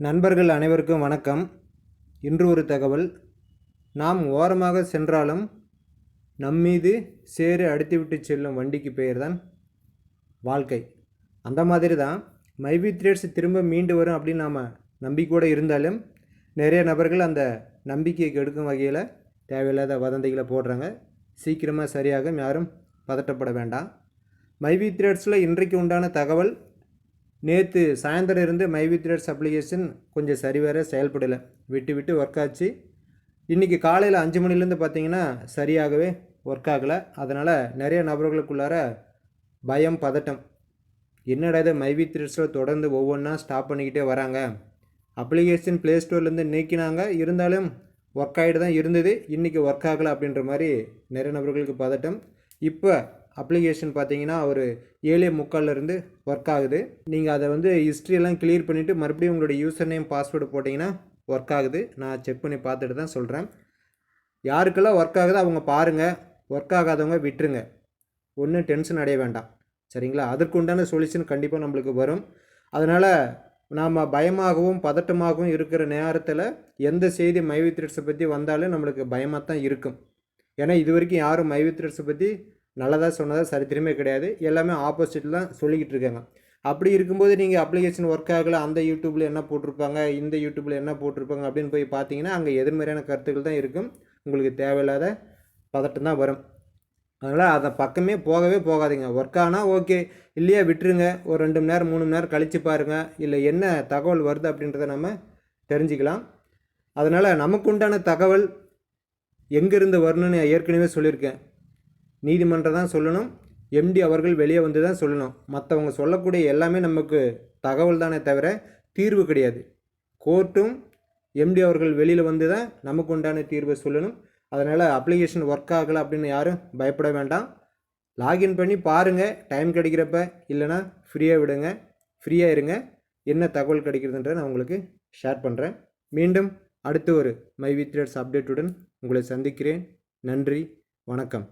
நண்பர்கள் அனைவருக்கும் வணக்கம். இன்று ஒரு தகவல். நாம் ஓரமாக சென்றாலும் நம்மீது சேறு அடித்துவிட்டு செல்லும் வண்டிக்கு பெயர்தான் வாழ்க்கை. அந்த மாதிரி தான் மைவி த்ரேட்ஸ் திரும்ப மீண்டு வரும் அப்படின்னு நாம் நம்பிக்கையோடு இருந்தாலும் நிறைய நபர்கள் அந்த நம்பிக்கையை கெடுக்கும் வகையில் தேவையில்லாத வதந்திகளை போடுறாங்க. சீக்கிரமாக சரியாகும் யாரும் பதட்டப்பட வேண்டாம். மைவி த்ரேட்ஸில் இன்றைக்கு உண்டான தகவல் நேற்று சாயந்தரம் இருந்து மைவி த்ரெட்ஸ் அப்ளிகேஷன் கொஞ்சம் சரிவர செயல்படலை. விட்டு விட்டு ஒர்க் ஆச்சு. இன்றைக்கி காலையில் அஞ்சு மணிலேருந்து பார்த்தீங்கன்னா சரியாகவே ஒர்க் ஆகலை. அதனால் நிறைய நபர்களுக்குள்ளார பயம் பதட்டம். என்னடா இது மைவி த்ரெட்ஸில் தொடர்ந்து ஒவ்வொன்றா ஸ்டாப் பண்ணிக்கிட்டே வராங்க? அப்ளிகேஷன் ப்ளே ஸ்டோர்லேருந்து நீக்கினாங்க. இருந்தாலும் ஒர்க் ஆகிட்டு தான் இருந்தது. இன்றைக்கி ஒர்க் ஆகலை அப்படின்ற மாதிரி நிறைய நபர்களுக்கு பதட்டம். இப்போ அப்ளிகேஷன் பார்த்தீங்கன்னா ஒரு ஏழே முக்கால்லேருந்து ஒர்க் ஆகுது. நீங்கள் அதை வந்து ஹிஸ்ட்ரியெல்லாம் கிளியர் பண்ணிவிட்டு மறுபடியும் உங்களுடைய யூசர் நேம் பாஸ்வேர்டு போட்டிங்கன்னா ஒர்க் ஆகுது. நான் செக் பண்ணி பார்த்துட்டு தான் சொல்கிறேன் யாருக்கெல்லாம் ஒர்க் ஆகுதோ அவங்க பாருங்கள் ஒர்க் ஆகாதவங்க விட்டுருங்க. ஒன்றும் டென்ஷன் அடைய வேண்டாம். சரிங்களா? அதற்கு உண்டான சொல்யூஷன் கண்டிப்பாக நம்மளுக்கு வரும். அதனால் நாம் பயமாகவும் பதட்டமாகவும் இருக்கிற நேரத்தில் எந்த செய்தி மைவித்ரெட்ஸை பற்றி வந்தாலும் நம்மளுக்கு பயமாக தான் இருக்கும். ஏன்னா இது வரைக்கும் யாரும் மைவித்ரெட்ஸை பற்றி நல்லதாக சொன்னதாக சரித்திரமே கிடையாது. எல்லாமே ஆப்போசிட்டில் தான் சொல்லிக்கிட்டு இருக்காங்க. அப்படி இருக்கும்போது நீங்கள் அப்ளிகேஷன் ஒர்க் ஆகலை அந்த யூடியூப்பில் என்ன போட்டிருப்பாங்க இந்த யூடியூப்பில் என்ன போட்டிருப்பாங்க அப்படின்னு போய் பார்த்தீங்கன்னா அங்கே எதிர்மறையான கருத்துக்கள் தான் இருக்கும். உங்களுக்கு தேவையில்லாத பதட்டம் தான் வரும். அதனால் அதை பக்கமே போகவே போகாதீங்க. ஒர்க் ஆனால் ஓகே இல்லையா விட்டுருங்க. ஒரு ரெண்டு மணி நேரம் மூணு மணி நேரம் கழித்து பாருங்கள் இல்லை என்ன தகவல் வருது அப்படின்றத நம்ம தெரிஞ்சுக்கலாம். அதனால் நமக்கு உண்டான தகவல் எங்கேருந்து வரணும்னு ஏற்கனவே சொல்லியிருக்கேன். நீதிமன்றம் தான் சொல்லணும். எம்டி அவர்கள் வெளியே வந்து தான் சொல்லணும். மற்றவங்க சொல்லக்கூடிய எல்லாமே நமக்கு தகவல் தானே தவிர தீர்வு கிடையாது. கோர்ட்டும் எம்டி அவர்கள் வெளியில் வந்து தான் நமக்கு உண்டான தீர்வை சொல்லணும். அதனால் அப்ளிகேஷன் ஒர்க் ஆகலை அப்படின்னு யாரும் பயப்பட வேண்டாம். லாகின் பண்ணி பாருங்கள் டைம் கிடைக்கிறப்ப இல்லைனா ஃப்ரீயாக விடுங்க. ஃப்ரீயாக இருங்க. என்ன தகவல் கிடைக்கிறதுன்ற நான் உங்களுக்கு ஷேர் பண்ணுறேன் மீண்டும் அடுத்து ஒரு மை வித் அப்டேட்டுடன் உங்களை சந்திக்கிறேன். நன்றி. வணக்கம்.